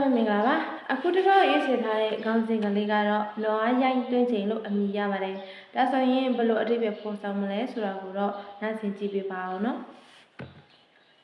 ပဲမင်္ဂလာပါအခုတတော့ရေးစင်ထားတဲ့ခေါင်းစဉ်ကလေးကတော့နွားရိုင်းတွင်းချိန်လို့အမည်ရပါတယ်ဒါဆိုရင်ဘယ်လိုအဓိပ္ပာယ်ဖော်ဆောင်မလဲဆိုတာကိုတော့နားဆင်ကြည့်ပေးပါအောင်နော်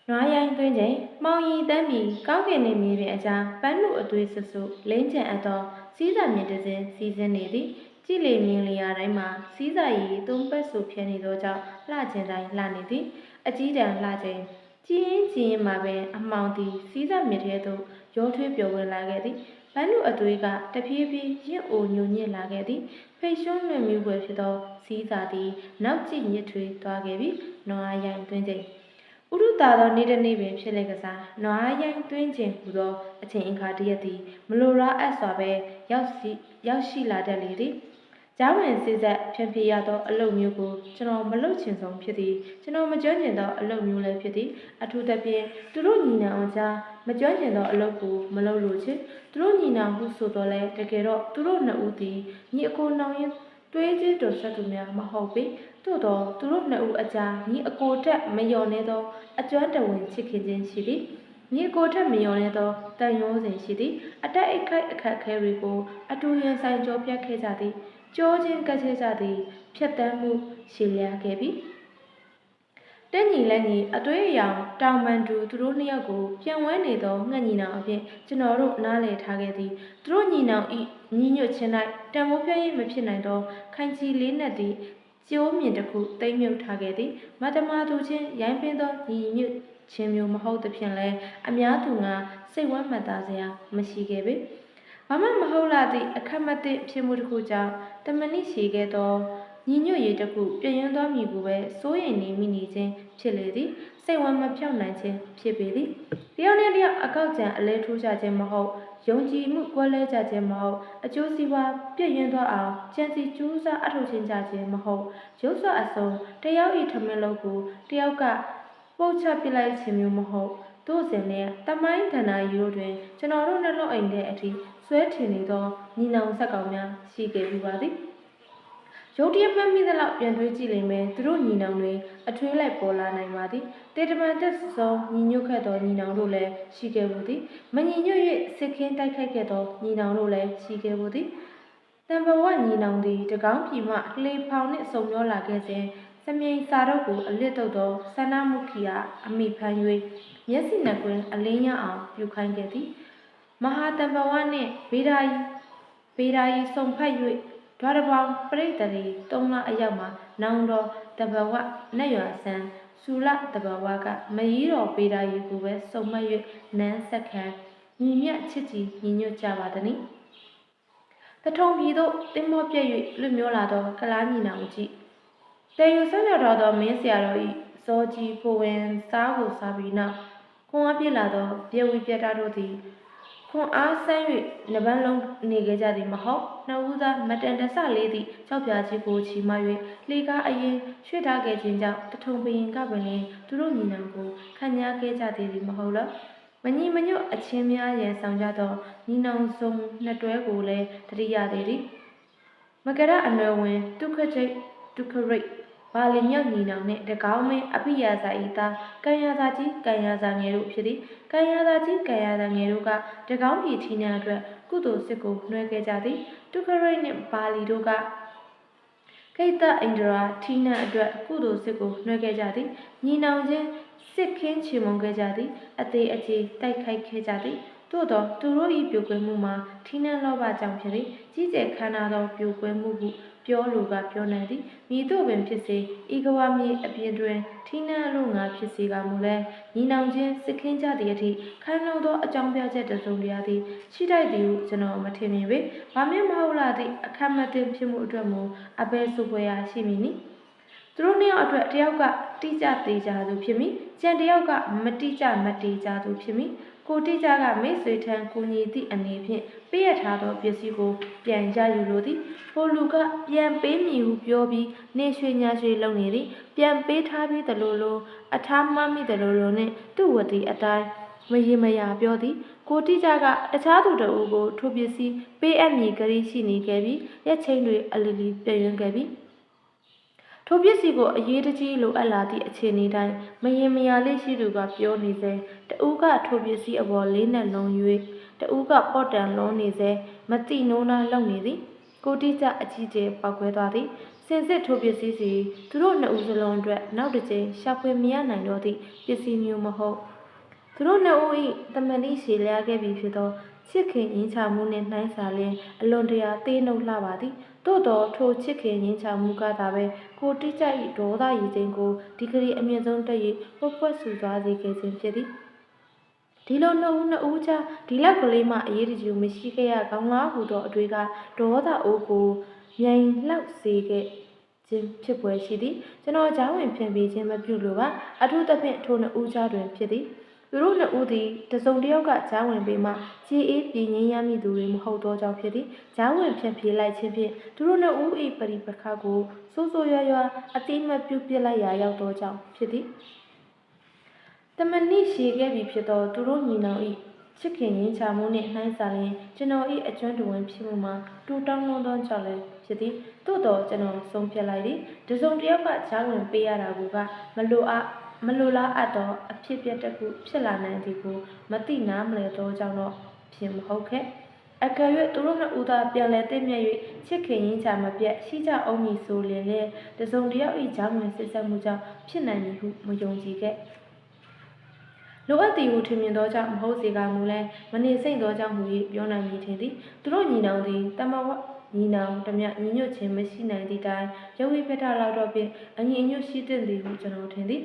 နွားရိုင်းတွင်းချိန်မောင်ရီတန်းပြီးကောင်းကင်နေမြေပြင်အကြားပန်းလူအသွေးဆဆူလင်းချံအပ်သောစီးစာမြင့်တစ်စင်းစီးစင်းနေသည်ကြည်လေမြင်လျာတိုင်းမှာစီးစာရည်သုံးပတ်ဆူဖြစ်နေသောကြောင့်လှခြင်းတိုင်းလှနေသည်အကြီးတန်းလှခြင်းကြည်ရင်ကြည်ရင်မှာပဲအမောင်သည်စီးစာမြင့်ထဲသို့ ရောထွေးပျော်ဝင်လာခဲ့သည်ပန်းလူအသွေးကတဖြည်းဖြည်းရင့်အိုညိုညစ်လာခဲ့သည်ဖိတ်ရှုံးလွင်မြူွယ်ဖြစ်သောစီးစာသည်နောက်ကျညစ်ထွေးသွားခဲ့ပြီးနွားရိုင်သွင်းချိန်ဥရုတာသောနေ့တစ်နေ့ပင်ဖြစ်လေကစားနွားရိုင်သွင်းခြင်းဟူသောအချိန်အခါတရက်သည်မလိုလားအပ်စွာပဲရောက်စီရောက်ရှိလာတတ်လေသည် ကျောင်းဝင်စစ်ဆက်ဖြန့်ဖြေရသောအလုပ်မျိုးကိုကျွန်တော်မလုပ်ချင်ဆုံးဖြစ်သည်ကျွန်တော်မကြွချင်သောအလုပ်မျိုးလည်းဖြစ်သည်အထူးသဖြင့်သူတို့ညီနောင်အကြားမကြွချင်သောအလုပ်ကိုမလုပ်လို့ချင်သူတို့ညီနောင်ဟုဆိုတော့လဲတကယ်တော့သူတို့နှစ်ဦးသည်ညီအကိုနောင်ရင်တွေးကြီးတော်ဆက်သူများမဟုတ်ပေသို့တော့သူတို့နှစ်ဦးအကြားညီအကိုတက်မလျော်နေသောအကျွမ်းတဝင်ချစ်ခင်ခြင်းရှိသည်မြေကိုထက်မယုံနေသောတန်ရုံးစဉ်ရှိသည်အတက်အိတ်ခိုက်အခက်ခဲတွေကိုအတူရင်ဆိုင်ကြောပြတ်ခဲ့ကြသည် ကြောချင်းကက်ခဲ့ကြသည်ဖြတ်တန်းမှုရှည်လျားခဲ့ပြီတက်ညီလက်ညီအတွေ့အယောင်တောင်ပန်တူသူတို့နှစ်ယောက်ကိုပြန်ဝဲနေသောငှက်ညီနောင်အဖြစ်ကျွန်တော်တို့နားလည်ထားခဲ့သည်သူတို့ညီနောင်ဤညီညွတ်ခြင်း၌တံမိုးပြည့်မဖြစ်နိုင်သောခိုင်ချီလေးနက်သည်ကျိုးမြင့်တစ်ခုတိမ်မြုပ်ထားခဲ့သည်မတမာသူချင်းရိုင်းပင်းသောညီညွတ်ခြင်းမျိုးမဟုတ်သဖြင့်လဲအများသူငါစိတ်ဝမ်းမှတ်သားစရာမရှိခဲ့ပေ ဘာမှမဟုတ်လာသည့်အခက်မသိဖြစ်မှုတစ်ခုကြောင့်တမဏိရှိခဲ့သောညီညွတ်ရေးတစ်ခုပြည့်ရင်သွားမည်ကိုပဲစိုးရိမ်နေမိနေခြင်းဖြစ်လေသည်စိတ်ဝမ်းမဖြောက်နိုင်ခြင်းဖြစ်ပေသည်တယောက်နဲ့တယောက်အကောက်ကြံအလဲထိုးကြခြင်းမဟုတ်ယုံကြည်မှုကွဲလဲကြခြင်းမဟုတ်အကျိုးစီးပွားပြည့်ရင်သွားအောင်ကြံစီကြိုးစားအထောက်ချင်းကြခြင်းမဟုတ်ရုပ်စွာအစုံတယောက်ဤထမင်းလုံးကိုတယောက်ကပုတ်ချပစ်လိုက်ခြင်းမျိုးမဟုတ်တို့စဉ်နဲ့တမိုင်းဌာနယူတို့တွင်ကျွန်တော်တို့နှလုံးအိမ်တဲ့အထိ ဆွဲထင်နေသောညီနောင်ဆက်ကောင်များရှိခဲ့ပြီးပါသည်ရုတ်တရက်မှတ်မိသလောက်ပြန်တွေးကြည့်လိမ့်မယ်သူတို့ညီနောင်တွေအထွေးလိုက်ပေါ်လာနိုင်ပါသည်တေတမန်တက်သောညီညွတ်ခဲ့သောညီနောင်တို့လည်းရှိခဲ့ဘူးသည်မညီညွတ်၍စစ်ခင်းတိုက်ခိုက်ခဲ့သောညီနောင်တို့လည်းရှိခဲ့ဘူးသည်တံပဝညီနောင်သည်တကောင်းပြည်မှလှေဖောင်နှင့်စုံမျောလာခဲ့စဉ်စမြိန်စာတော့ကိုအလစ်တုတ်သောဆန္ဒမုခိယအမိဖမ်း၍မျက်စိနှကွင်းအလင်းရအောင်ပြုခိုင်းခဲ့သည် မဟာတံပဝနှင့်ဗေဒာယီဗေဒာယီစုံဖက်၍ဒွါရပောင်ပြိတ္တရီတုံးလအရောက်မှာနောင်တော်တဘဝနတ်ရွာဆန်းစူလတဘဝကမရီးတော်ဗေဒာယီကိုပဲစုံမက်၍နန်းဆက်ခံညီမြတ်ချစ်ကြည်ညီညွတ်ကြပါသည်။တထုံပြည်သို့တင်းမောပြည့်၍လွတ်မြောလာသောကလားညီနောင်ကြီးတေယူဆက်ရောက်တော်သောမင်းဆရာတော်၏ဇောကြီးဖိုဝင်စားကိုစားပြီးနောက်ခွန်အားပြည့်လာသောပြေဝီပြတ်တာတို့သည် ခွန်အားဆန်း၍နှပန်းလုံးနေခဲ့ကြသည်မဟုတ်နှစ်ဦးသားမတန်တဆလေးသည့်ကြောက်ပြာကြီးကိုချီမ၍လေကားအရင်ရွှေ့ထားခဲ့ခြင်းကြောင့်တထုံပင်ကပင်လင်သူတို့ညီနောင်ကိုခံညာခဲ့ကြသည်မဟုတ်လောမညီမညွတ်အချင်းများရန်ဆောင်ကြသောညီနောင်စုံနှစ်တွဲကိုလည်းတတိယသေးသည်မကရအနွယ်ဝင်ဒုက္ခချိတ်ဒုက္ခရိတ် ဘာလင်မြောက်ညီနောင်နှင့်တကောင်းမင်းအပိယာစာဤသားကံယာစာကြီးကံယာစာငယ်တို့ဖြစ်သည်ကံယာစာကြီးကံယာစာငယ်တို့ကတကောင်းပြည်ထင်းများအတွက်ကုသိုလ်စစ်ကိုနှွှဲခဲ့ကြသည်ဒုက္ခရိတ်နှင့်ဘာလီတို့ကကိတ္တအိန္ဒရာထီနန်အတွက်ကုသိုလ်စစ်ကိုနှွှဲခဲ့ကြသည်ညီနောင်ချင်းစစ်ခင်းချေမုန်ခဲ့ကြသည်အသေးအကျေတိုက်ခိုက်ခဲ့ကြသည်သို့သောသူတို့၏ပြိုကွဲမှုမှာထီနန်လောဘကြောင့်ဖြစ်သည်ကြီးကျယ်ခမ်းနားသောပြိုကွဲမှုဟု ပြောလိုကပြောနိုင်သည်မိတို့ပင်ဖြစ်စေဤကဝမြေအပြင်တွင်ထီးနှံအလို့ငါဖြစ်စေကမူလဲညီနောင်ချင်းစစ်ခင်းကြသည့်အထိခိုင်လုံသောအကြောင်းပြချက်တစုံတရာသည်ရှိတိုက်သည်ဟုကျွန်တော်မထင်မြင်ပေဘာမျက်မဟုတ်လာသည့်အခက်မတင်ဖြစ်မှုအတွက်မူအဘဲဆိုပွဲရာရှိမည်နီ သူတို့နှစ်ယောက်အတွက်တယောက်ကတိကျသေးကြသူဖြစ်မိကျန်တယောက်ကမတိကျမတေးကြသူဖြစ်မိကိုတိကျကမိတ်ဆွေထံကူညီသည့်အနေဖြင့်ပေးရထားသောပစ္စည်းကိုပြန်ရယူလိုသည်ထိုလူကပြန်ပေးမည်ဟုပြောပြီးနေရွှေညာရွှေလုံနေသည်ပြန်ပေးထားပြီးသလိုလိုအထားမှမိသလိုလိုနှင့်သူ့ဝတိအတိုင်းမရေမရာပြောသည်ကိုတိကျကတခြားသူတို့ကိုထိုပစ္စည်းပေးအပ်မည်ကလေးရှိနေခဲ့ပြီးရက်ချင်းတွေအလီလီပြည့်ရင်းခဲ့ပြီး ထိုပစ္စည်းကိုအရေးတကြီးလိုအပ်လာသည့်အခြေအနေတိုင်းမရင်မရာလေးရှိသူကပြောနေစေတဦးကထိုပစ္စည်းအပေါ်လေးနဲ့လုံး၍တဦးကပေါ့တန်လုံးနေစေမတိနိုးနာလုံနေသည်ကိုတိကျအကြီးကျယ်ပောက်ခွဲသွားသည်စင်စစ်ထိုပစ္စည်းစီသူတို့နှစ်ဦးစလုံးအတွက်နောက်တစ်ကြိမ်ရှာဖွေမရနိုင်တော့သည့်ပစ္စည်းမျိုးမဟုတ်သူတို့နှစ်ဦး၏တမန်တိရှည်လျားခဲ့ပြီဖြစ်သော ချစ်ခင်ရင်းချမှုနှင့်နှိုင်းစာလျင်အလွန်တရာသေးနှုတ်လှပါသည်သို့တော်ထိုချစ်ခင်ရင်းချမှုကသာပဲကိုတိကျ၏ဒေါသရည်ခြင်းကိုဒီကရီအမြင့်ဆုံးတက်၍ပုတ်ပွက်ဆူသွားစေခဲ့ခြင်းဖြစ်သည်ဒီလိုနှစ်ဦးနှစ်ဦးကြားဒီလောက်ကလေးမှအရေးတကြီးမရှိခဲ့ရကောင်းလားဟူသောအတွေ့ကဒေါသအိုးကိုမြိုင်လှောက်စေခဲ့ခြင်းဖြစ်ပွဲရှိသည်ကျွန်တော်ကြောင်းဝင်ဖြန့်ပေးခြင်းမပြုလိုပါအထူးသဖြင့်ထိုနှစ်ဦးကြားတွင်ဖြစ်သည် သူတို့နှစ်ဦးသည်တစုံတစ်ယောက်ကကြားဝင်ပေးမှခြေအေးပြင်းရင်းရမိသူတွေမဟုတ်သောကြောင့်ဖြစ်သည်ကြားဝင်ဖြန့်ဖြေလိုက်ခြင်းဖြင့်သူတို့နှစ်ဦး၏ပရိပခကိုစိုးစိုးရွားရွားအတိမတ်ပြုပစ်လိုက်ရာရောက်သောကြောင့်ဖြစ်သည်တမနစ်ရှည်ခဲ့ပြီဖြစ်သောသူတို့ညီနောင်၏ချစ်ခင်ရင်းချမှုနှင့်နှိုင်းစာလျင်ကျွန်တော်၏အကျွမ်းတဝင်ဖြစ်မှုမှာတူတောင်းလွန်သောကြောင့်လည်းဖြစ်သည်သို့တော်ကျွန်တော်ဆုံးဖြတ်လိုက်သည်တစုံတစ်ယောက်ကကြားဝင်ပေးရတာကမလိုအပ် မလိုလားအပ်သောအဖြစ်ပြက်တစ်ခုဖြစ်လာနိုင်သည်ကိုမသိနာမလဲသောကြောင့်တော့ဖြစ်မဟုတ်ခဲ့အကယ်၍သူတို့နှစ်ဦးသာပြန်လည်တင့်မြတ်၍ချစ်ခင်ရင်းချမပြတ်ရှိကြအောင်မည်ဆိုလျင်လေတစုံတစ်ယောက်၏ကြားဝင်စစ်ဆက်မှုကြောင့်ဖြစ်နိုင်မည်ဟုမယုံကြည်ခဲ့လိုအပ်သည်ဟုထင်မြင်သောကြောင့်မဟုတ်စေကမူလဲမနေစိမ့်သောကြောင့်မူ၍ပြောနိုင်မည်ထင်သည်သူတို့ညီနောင်သည်တမဝညီနောင်တမျှညီညွတ်ခြင်းမရှိနိုင်သည့်တိုင်ရဝိပတ္ထလောက်တော့ဖြင့်အညီအညွတ်ရှိသင့်သည်ဟုကျွန်တော်ထင်သည်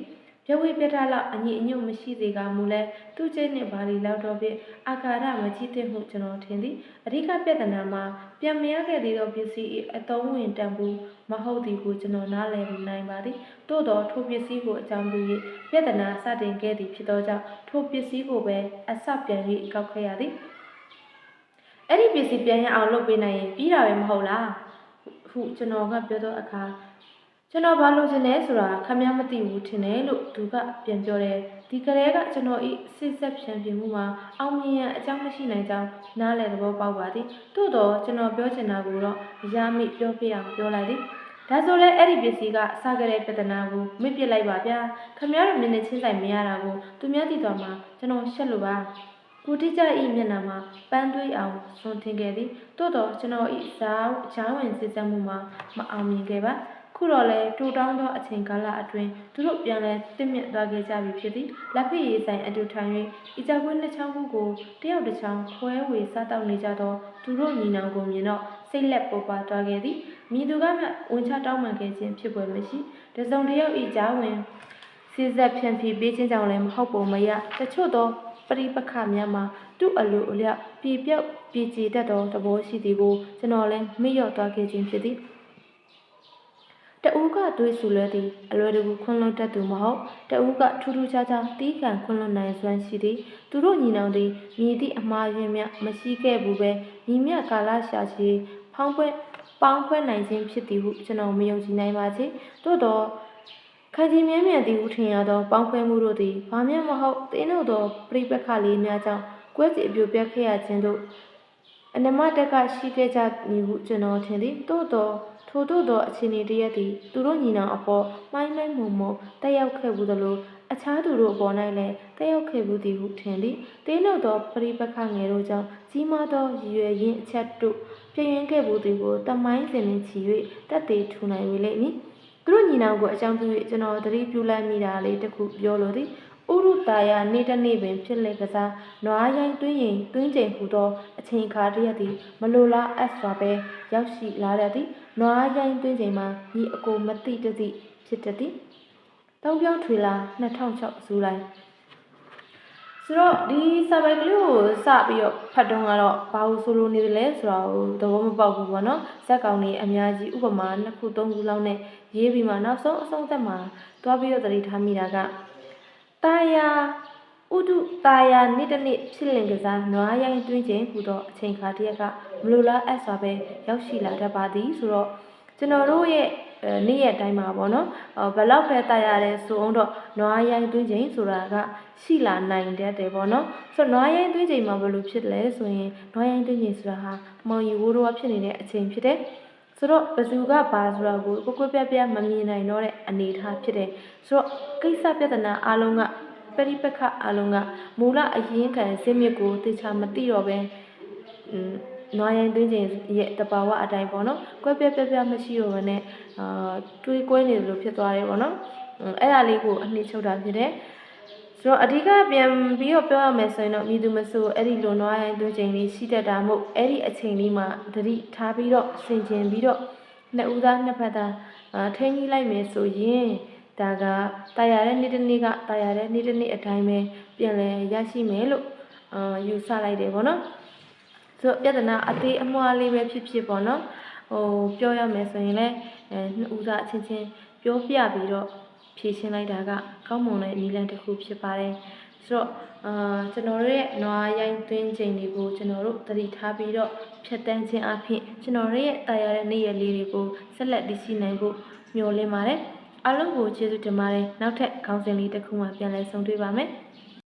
ရဝိပတ္ထလောက်အညီအညွတ်မရှိသေးကမူလဲသူကျိတ်နှင့်ဘာလီလောက်တော့ဖြင့်အာကာရမကြည့်သင့်ဟုကျွန်တော်ထင်သည်အဓိကပြဿနာမှာပြန်မရခဲ့သေးသောပစ္စည်း၏အသုံးဝင်တန်ဖိုးမဟုတ်သည်ကိုကျွန်တော်နားလည်နိုင်ပါသည်သို့တော်ထိုပစ္စည်းကိုအကြောင်းပြု၍ပြဿနာစတင်ခဲ့သည်ဖြစ်သောကြောင့်ထိုပစ္စည်းကိုပဲအစပြန်၍ကောက်ခဲ့ရသည်အဲ့ဒီပစ္စည်းပြန်ရအောင်လုပ်ပေးနိုင်ရင်ပြီးတာပဲမဟုတ်လားဟုကျွန်တော်ကပြောသောအခါ ကျွန်တော်ဘာလို့ချင်လဲဆိုတာခမည်းမသိဘူးထင်တယ်လို့သူကပြန်ပြောတယ်ဒီကလေးကကျွန်တော်ဤစစ်ဆက်ဖြန်ပြမှုမှာအောင်မြင်ရန်အကြောင်းမရှိနိုင်ကြောင်းနားလည်သဘောပေါက်ပါသည်သို့တော့ကျွန်တော်ပြောချင်တာကိုတော့ရမိပြောပြအောင်ပြောလိုက်သည်ဒါဆိုလဲအဲ့ဒီပစ္စည်းကစကြတဲ့ပြဿနာကိုမစ်ပစ်လိုက်ပါဗျာခမရတို့မျက်နှာချင်းဆိုင်မရတာကိုသူများသိတော်မှာကျွန်တော်ရှက်လို့ပါကိုတိကျဤမျက်နှာမှာပန်းသွေးအောင်ဆွန်ထင်ခဲ့သည်သို့တော့ကျွန်တော်ဤဇာတ်ဂျားဝင်စစ်ဆက်မှုမှာမအောင်မြင်ခဲ့ပါ ခုတော့လဲတူတောင်းသောအချိန်ကာလအတွင်းသူတို့ပြန်လဲတင့်မြတ်သွားခဲ့ကြပြီဖြစ်သည်လက်ဖက်ရည်ဆိုင်အတူထိုင်၍ဤကြကွင်းနှစ်ချောင်းခုကိုတယောက်တစ်ချောင်းခွဲဝေစားတောက်နေကြသောသူတို့ညီနောင်ကိုမြင်တော့စိတ်လက်ပေါ်ပါသွားခဲ့သည်မိသူကမှဝန်ချတောင်းပန်ခဲ့ခြင်းဖြစ်ပွဲမရှိတစုံတစ်ယောက်ဤကြားဝင်စစ်ဆက်ဖြန့်ဖြေပေးခြင်းကြောင့်လည်းမဟုတ်ပုံမရတချို့သောပရိပခများမှာသူ့အလိုအလျောက်ပြေပြောက်ပြေကြည်တတ်သောသဘောရှိသည်ကိုကျွန်တော်လည်းမေ့လျော့သွားခဲ့ခြင်းဖြစ်သည် တဦးကတွေးဆူလွဲသည်အလွယ်တကူခွန်းလွတ်တတ်သူမဟုတ်တဦးကထူးထူးခြားခြားတီးခံခွန်းလွတ်နိုင်စွမ်းရှိသည်သူတို့ညီနောင်သည်မြည်သည့်အမှားယွင်းမြမရှိခဲ့ဘူးပဲညီမြကာလရှာချေဖောင်းပွဲပေါင်းဖွဲ့နိုင်ခြင်းဖြစ်သည်ဟုကျွန်တော်မယုံကြည်နိုင်ပါချေသို့တော့ခိုင်ကြီးမြဲမြံသည်ဟုထင်ရသောပေါင်းဖွဲ့မှုတို့သည်ဘာမျှမဟုတ်တင်းတို့သောပြိပက္ခလေးများကြောင့်ကွဲစီအပြိုပြက်ခဲ့ရခြင်းတို့ အနမတက်ကရှိခဲ့ကြမည်ဟုကျွန်တော်ထင်သည်သို့တော့ထို့သို့သောအခြေအနေတရက်သည်သူတို့ညီနောင်အပေါ်မှိုင်းမိုင်းမုံမုံတက်ရောက်ခဲ့ဘူးသလိုအခြားသူတို့အပေါ်၌လည်းတက်ရောက်ခဲ့ဘူးသည်ဟုထင်သည်တင်းတို့သောပြိပက္ခငယ်တို့ကြောင့်ကြီးမားသောရည်ရွယ်ရင်းအချက်တို့ပြည့်ရင်ခဲ့ဘူးသည်ကိုတမိုင်းစင်နှင့်ချီ၍တက်သေးထူနိုင်ပေလိမ့်မည်သူတို့ညီနောင်ကိုအကြောင်းပြု၍ကျွန်တော်သတိပြုလိုက်မိတာလေးတစ်ခုပြောလိုသည် ဥရုတာယာနေ့တစ်နေ့ပင်ဖြစ်လေကစားနွားရိုင်းတွင်းရင်တွင်းချိန်ဟူသောအချိန်အခါတရက်သည်မလိုလားအပ်စွာပဲရောက်ရှိလာရသည်နွားရိုင်းတွင်းချိန်မှာညီအကိုမတိတသိဖြစ်တတ်သည်တောင်ပြောင်းထွေလာ2006ဇူလိုင်ဆိုတော့ဒီစာပိုက်ကလေးကိုစပြီးတော့ဖတ်တုန်းကတော့ဘာလို့ဆိုလိုနေတယ်လဲဆိုတာကိုသဘောမပေါက်ဘူးပေါ့နော်ဇက်ကောင်တွေအများကြီးဥပမာနှစ်ခုသုံးခုလောက်နဲ့ရေးပြီးမှနောက်ဆုံးအဆုံးသက်မှာတွားပြီးတော့သတိထားမိတာက တာယာဥဒုတာယာနေ့တစ်နေ့ဖြစ်လင်ကစားနွားရိုင်းတွင်းချိန်ဟူသောအချိန်ခါတစ်ရက်ကမလိုလားအပ်စွာပဲရောက်ရှိလာတတ်ပါသည်ဆိုတော့ကျွန်တော်တို့ရဲ့အဲနေ့ရက်တိုင်းမှာပေါ့နော်ဘယ်လောက်ပဲတာရတယ်ဆိုအောင်တော့နွားရိုင်းတွင်းချိန်ဆိုတာကရှိလာနိုင်တတ်တယ်ပေါ့နော်ဆိုတော့နွားရိုင်းတွင်းချိန်မှာဘယ်လိုဖြစ်လဲဆိုရင်နွားရိုင်းတွင်းချိန်ဆိုတာဟာမောင်ရီဝိုးတော့ဖြစ်နေတဲ့အချိန်ဖြစ်တယ် ဆိုတော့ဘယ်သူကဘာဆိုတာကိုကိုကိုပြပြမမြင်နိုင်တော့တဲ့အနေအထားဖြစ်တယ်ဆိုတော့ကိစ္စပြဿနာအလုံးကပရိပခအလုံးကမူလအရင်းခံစင်းမြစ်ကိုတေချာမသိတော့ဘဲ음နွားရင်သွင်းခြင်းရဲ့တဘာဝအတိုင်းပေါ့နော်ကွဲပြပြပြမရှိတော့ဘဲနဲ့အာတွေးကွဲနေလို့ဖြစ်သွားတယ်ပေါ့နော်အဲ့ဒါလေးကိုအနှိမ့်ချုပ်တာဖြစ်တယ် ဆိုတော့အဓိကပြန်ပြီးတော့ပြောရမယ်ဆိုရင်တော့မိသူမဆိုအဲ့ဒီလိုနွားရင်သွင်းခြင်းလေးရှိတတ်တာမို့အဲ့ဒီအချိန်လေးမှာသတိထားပြီးတော့ဆင်ခြင်ပြီးတော့နှစ်ဦးသားနှစ်ဖက်သားအာထိန်းကြီးလိုက်မယ်ဆိုရင်ဒါကတာယာတဲ့နေ့တစ်နေ့ကတာယာတဲ့နေ့တစ်နေ့အတိုင်းပဲပြန်လဲရရှိမယ်လို့အာယူဆလိုက်တယ်ပေါ့နော်ဆိုတော့ပြဿနာအသေးအမွှားလေးပဲဖြစ်ဖြစ်ပေါ့နော်ဟိုပြောရမယ်ဆိုရင်လည်းအဲနှစ်ဦးသားအချင်းချင်းပြောပြပြီးတော့ ဖြေရှင်းလိုက်တာကကောင်းမွန်တဲ့နည်းလမ်းတစ်ခုဖြစ်ပါတယ်ဆိုတော့အာကျွန်တော်တို့ရဲ့နွားရိုင်းသွင်းချိန်တွေကိုကျွန်တော်တို့သတိထားပြီးတော့ဖြတ်တန်းခြင်းအပြင်ကျွန်တော်တို့ရဲ့တာယာတဲ့နေ့ရက်လေးတွေကိုဆက်လက်တည်ရှိနိုင်ဖို့မျှော်လင့်ပါတယ်အားလုံးကိုကျေးဇူးတင်ပါတယ်နောက်ထပ်ခေါင်းစဉ်လေးတစ်ခုမှပြန်လည်ဆုံတွေ့ပါမယ်